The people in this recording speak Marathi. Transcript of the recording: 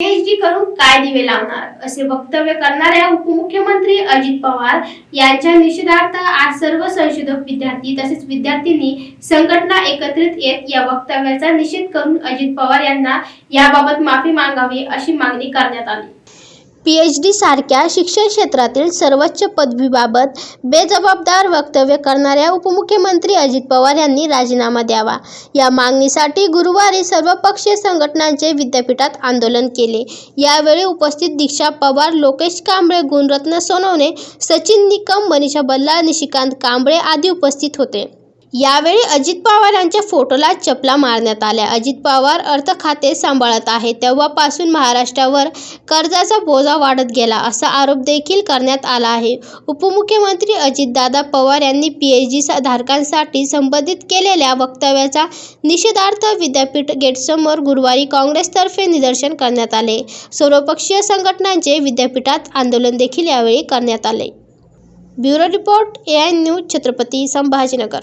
पीएचडी करून काय दिवे लावणार? असे वक्तव्य करणाऱ्या उपमुख्यमंत्री अजित पवार यांच्या निषेधार्थ आज सर्व संशोधक विद्यार्थी तसेच विद्यार्थ्यांनी संघटना एकत्रित येत या वक्तव्याचा निषेध करून अजित पवार यांना याबाबत माफी मागावी अशी मागणी करण्यात आली. पी एच डीसारख्या शिक्षण क्षेत्रातील सर्वोच्च पदवीबाबत बेजबाबदार वक्तव्य करणाऱ्या उपमुख्यमंत्री अजित पवार यांनी राजीनामा द्यावा. या मागणीसाठी गुरुवारी सर्वपक्षीय संघटनांचे विद्यापीठात आंदोलन केले. यावेळी उपस्थित दीक्षा पवार लोकेश कांबळे गुणरत्न सोनवणे सचिन निकम मनीषा बल्ला निशिकांत कांबळे आदी उपस्थित होते. यावेळी अजित पवार यांच्या फोटोला चपला मारण्यात आल्या. अजित पवार अर्थ खाते सांभाळत आहे तेव्हापासून महाराष्ट्रावर कर्जाचा बोजा वाढत गेला असा आरोप देखील करण्यात आला आहे. उपमुख्यमंत्री अजितदादा पवार यांनी पीएचडी धारकांसाठी संबंधित केलेल्या वक्तव्याचा निषेधार्थ विद्यापीठ गेटसमोर गुरुवारी काँग्रेसतर्फे निदर्शन करण्यात आले. सर्वपक्षीय संघटनांचे विद्यापीठात आंदोलन देखील यावेळी करण्यात आले. Bureau report A I news Chhatrapati Sambhajinagar.